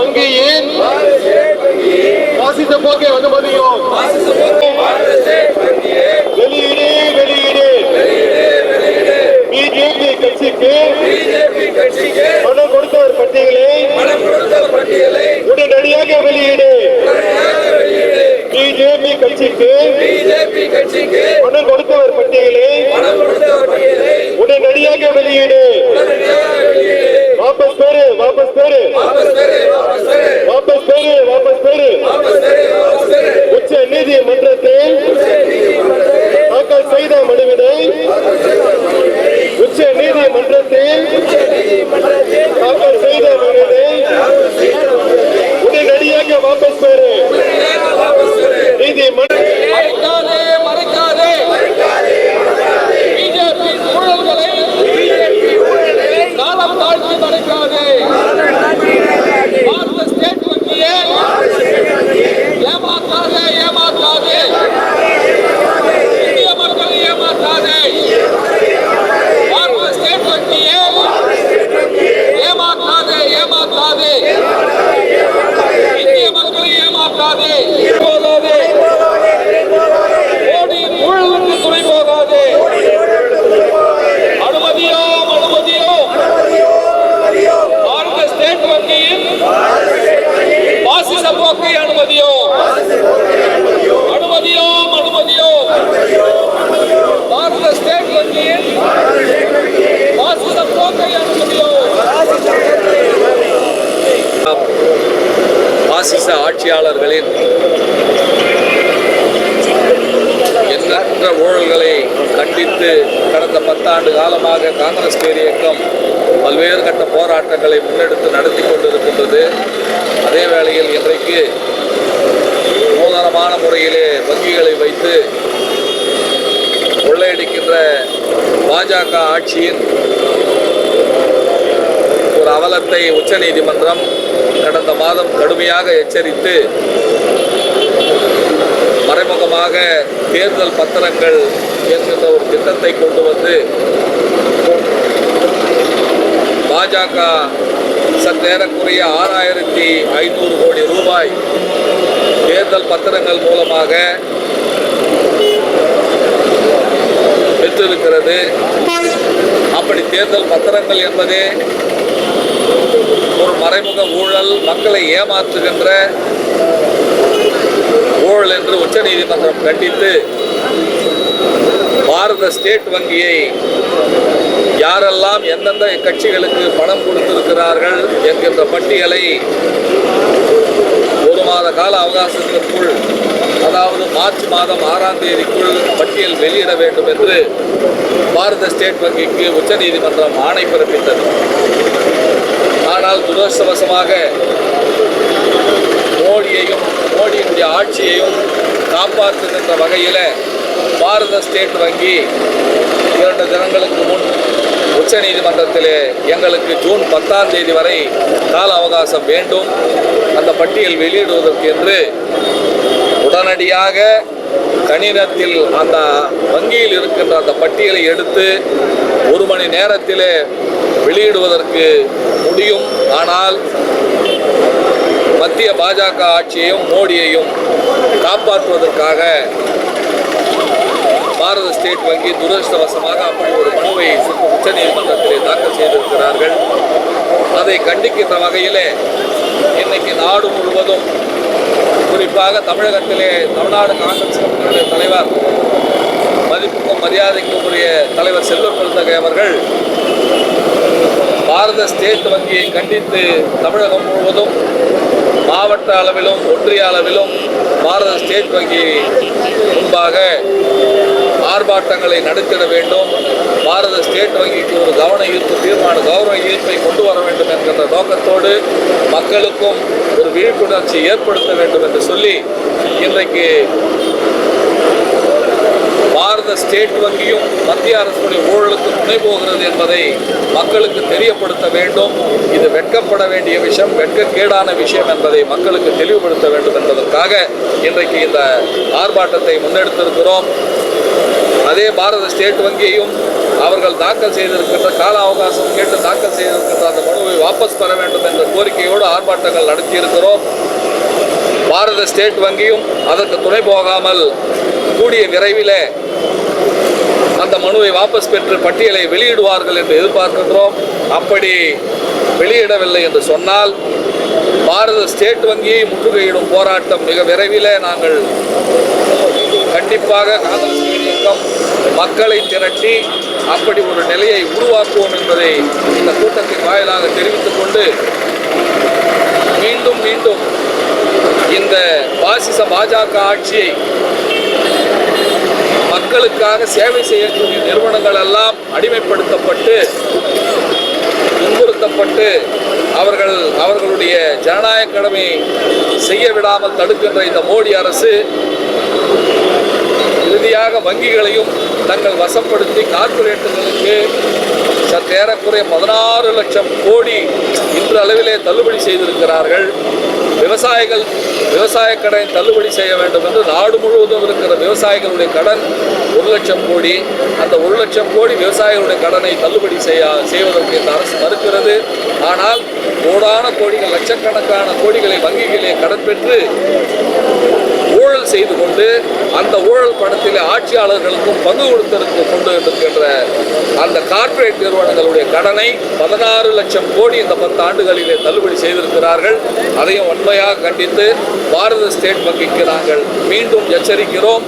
வங்கியின் பாசிச போக்கை அனுமதியோம் வெளியீடு வெளியீடு. பிஜேபி கட்சிக்கு பணம் கொடுத்தவர் பட்டியலை உடனடியாக வெளியீடு. பிஜேபி கட்சிக்கு பணம் கொடுத்தவர் பட்டியலை உடனடியாக வெளியீடு வாபஸ் பேரு வாபஸ் பேரு வாபஸ் பேரு வாபஸ் பேரு உச்ச நீதிமன்றத்தில் தாக்கல் செய்த மனுவினை உச்ச நீதிமன்றத்தில் தாக்கல் செய்த மனுவினை உடனடியாக வாபஸ் பெறு நீதிமன்ற மறைக்காதே மறைக்காதே பிஜேபி ஊழல்களை காலம் தாழ்த்தி மறைக்காதே பாரத ஸ்டேட் வங்கியே ஏமாற்றாதே ஏமாற்றாதே இந்திய மக்களை ஏமாற்றாதே பாரத ஸ்டேட் வங்கியே ஏமாற்றாதே ஏமாற்றாதே இந்திய மக்களை ஏமாற்றாதே போதாதே மோடியின் ஊழலுக்கு துணை போகாதே அனுமதியோ அனுமதியோ பாரத ஸ்டேட் வங்கியின் பாசிச போக்கை அனுமதியோ அனுமதியோ அனுமதியோ பாரத ஸ்டேட் வங்கியின் பாசிச போக்கை அனுமதியோ பாசிச ஆட்சியாளர்களின் எண்ணற்ற ஊழல்களை கண்டித்து கடந்த பத்தாண்டு காலமாக காங்கிரஸ் பேர் இயக்கம் பல்வேறு கட்ட போராட்டங்களை முன்னெடுத்து நடத்தி கொண்டிருக்கின்றது. அதே வேளையில் இன்றைக்கு நூதனமான முறையிலே வங்கிகளை வைத்து கொள்ளையடிக்கின்ற பாஜக ஆட்சியின் ஒரு அவலத்தை உச்சநீதிமன்றம் கடந்த மாதம் கடுமையாக எச்சரித்து மறைமுகமாக தேர்தல் பத்திரங்கள் என்கின்ற ஒரு திட்டத்தை கொண்டு வந்து பாஜக சற்றேறக்குறைய ஆறாயிரத்தி ஐநூறு கோடி ரூபாய் தேர்தல் பத்திரங்கள் மூலமாக பெற்றிருக்கிறது. அப்படி தேர்தல் பத்திரங்கள் என்பதே ஒரு மறைமுக ஊழல் மக்களை ஏமாற்றுகின்ற ஊழல் என்று உச்சநீதிமன்றம் கண்டித்து பாரத ஸ்டேட் வங்கியை யாரெல்லாம் எந்தெந்த கட்சிகளுக்கு பணம் கொடுத்திருக்கிறார்கள் என்கின்ற பட்டியலை ஒரு மாத கால அவகாசத்திற்குள் அதாவது மார்ச் மாதம் ஆறாம் தேதிக்குள் பட்டியல் வெளியிட வேண்டும் என்று பாரத ஸ்டேட் வங்கிக்கு உச்சநீதிமன்றம் ஆணை பிறப்பித்தது. ஆனால் துரதிருஷ்டவசமாக மோடியையும் மோடியினுடைய ஆட்சியையும் காப்பாற்றுகின்ற வகையில் பாரத ஸ்டேட் வங்கி இரண்டு தினங்களுக்கு முன் உச்சநீதிமன்றத்திலே எங்களுக்கு ஜூன் பத்தாம் தேதி வரை கால அவகாசம் வேண்டும். அந்த பட்டியல் வெளியிடுவதற்கு என்று உடனடியாக கணிதத்தில் அந்த வங்கியில் இருக்கின்ற அந்த பட்டியலை எடுத்து ஒரு மணி நேரத்தில் வெளியிடுவதற்கு முடியும். ஆனால் மத்திய பாஜக ஆட்சியையும் மோடியையும் காப்பாற்றுவதற்காக பாரத ஸ்டேட் வங்கி துரதிருஷ்டவசமாக அப்படி ஒரு மனுவை உச்சநீதிமன்றத்திலே தாக்கல் செய்திருக்கிறார்கள். அதை கண்டிக்கின்ற வகையிலே இன்னைக்கு நாடு முழுவதும் குறிப்பாக தமிழகத்திலே தமிழ்நாடு காங்கிரஸ் கமிட்டியுடைய தலைவர் மதிப்புக்கும் மரியாதைக்கும் உரிய தலைவர் செல்வ பெருந்தகை அவர்கள் பாரத ஸ்டேட் வங்கியை கண்டித்து தமிழகம் முழுவதும் மாவட்ட அளவிலும் ஒன்றிய அளவிலும் பாரத ஸ்டேட் வங்கி முன்பாக ஆர்ப்பாட்டங்களை நடத்திட வேண்டும். பாரத ஸ்டேட் வங்கிக்கு ஒரு கவன ஈர்ப்பு தீர்மான கௌரவ ஈர்ப்பை கொண்டு வர வேண்டும் என்கின்ற நோக்கத்தோடு மக்களுக்கும் ஒரு விழிப்புணர்ச்சி ஏற்படுத்த வேண்டும் என்று சொல்லி இன்றைக்கு பாரத ஸ்டேட் வங்கியும் மத்திய அரசுடைய ஊழலுக்கு துணை போகிறது என்பதை மக்களுக்கு தெரியப்படுத்த வேண்டும். இது வெட்கப்பட வேண்டிய விஷயம் வெட்கக்கேடான விஷயம் என்பதை மக்களுக்கு தெளிவுபடுத்த வேண்டும் என்பதற்காக இன்றைக்கு இந்த ஆர்ப்பாட்டத்தை முன்னெடுத்திருக்கிறோம். அதே பாரத ஸ்டேட் வங்கியையும் அவர்கள் தாக்கல் செய்திருக்கின்ற கால அவகாசம் கேட்டு தாக்கல் செய்திருக்கின்ற அந்த மனுவை வாபஸ் பெற வேண்டும் என்ற கோரிக்கையோடு ஆர்ப்பாட்டங்கள் நடத்தியிருக்கிறோம். பாரத ஸ்டேட் வங்கியும் அதற்கு துணை போகாமல் கூடிய விரைவிலே அந்த மனுவை வாபஸ் பெற்று பட்டியலை வெளியிடுவார்கள் என்று எதிர்பார்க்கின்றோம். அப்படி வெளியிடவில்லை என்று சொன்னால் பாரத ஸ்டேட் வங்கியை முற்றுகையிடும் போராட்டம் மிக விரைவிலே நாங்கள் கண்டிப்பாக காங்கிரஸ் இயக்கம் மக்களை திரட்டி அப்படி ஒரு நிலையை உருவாக்குவோம் என்பதை இந்த கூட்டத்தின் வாயிலாக தெரிவித்துக் கொண்டு மீண்டும் மீண்டும் பாசிச பாஜக ஆட்சியை மக்களுக்காக சேவை செய்யக்கூடிய நிறுவனங்கள் எல்லாம் அடிமைப்படுத்தப்பட்டு துன்புறுத்தப்பட்டு அவர்கள் அவர்களுடைய ஜனநாயக கடமையை செய்ய விடாமல் தடுக்கின்ற இந்த மோடி அரசு இறுதியாக வங்கிகளையும் தங்கள் வசப்படுத்தி கார்ப்பரேட்டுகளுக்கு சற்று ஏறக்குறைய பதினாறு லட்சம் கோடி இன்று அளவிலே தள்ளுபடி செய்திருக்கிறார்கள். விவசாயிகள் விவசாய கடனை தள்ளுபடி செய்ய வேண்டும் என்று நாடு முழுவதும் இருக்கிற விவசாயிகளுடைய கடன் ஒரு லட்சம் கோடி. அந்த ஒரு லட்சம் கோடி விவசாயிகளுடைய கடனை தள்ளுபடி செய்ய செய்வதற்கு இந்த அரசு மறுக்கிறது. ஆனால் கோடான கோடிகள் லட்சக்கணக்கான கோடிகளை வங்கிகளே கடன் பெற்று ஊழல் செய்து கொண்டு அந்த ஊழல் பணத்தில் ஆட்சியாளர்களுக்கும் பங்கு கொடுத்திருக்கு கொண்டு இருக்கின்ற அந்த கார்ப்பரேட் நிறுவனங்களுடைய கடனை பதினாறு லட்சம் கோடி இந்த பத்து ஆண்டுகளிலே தள்ளுபடி செய்திருக்கிறார்கள். அதையும் உண்மையாக கண்டித்து பாரத ஸ்டேட் வங்கிக்கு நாங்கள் மீண்டும் எச்சரிக்கிறோம்.